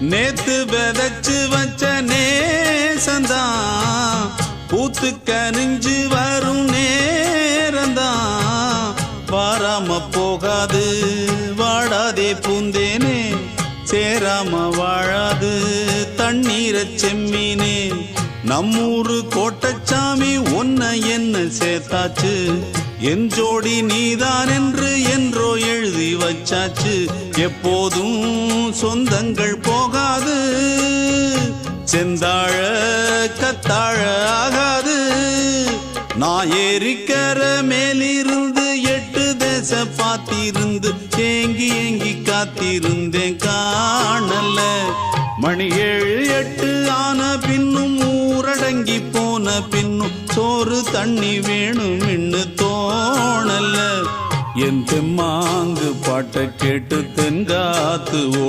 நேத்து விதைச்சு வச்ச நேசந்தான். பூத்து கனிஞ்சு வரும் நேரந்தான். வாராம போகாது வாடாதே பூந்தேனே. சேராம வாழாது தண்ணீரை செம்மீனே. நம்மூரு கோட்டச்சாமி ஒன்ன என்ன சேர்த்தாச்சு? என் ஜோடி நீதான் என்று என்றோ வச்சாச்சு. எப்போதும் சொந்தங்கள் போகாது. செந்தாழ கத்தாழ ஆகாது. நான் ஏறிக்கர மேலிருந்து எட்டு தேச பார்த்திருந்து ஏங்கி ஏங்கி காத்திருந்தேன் காணல. மணி ஏழு எட்டு ஆன பின்னும் ஊரடங்கி போன பின்னும் சோறு தண்ணி வேணும் இன்னு தோணல. என் தெம்மா பாட்டை கேட்டு தென்காத்து ஓ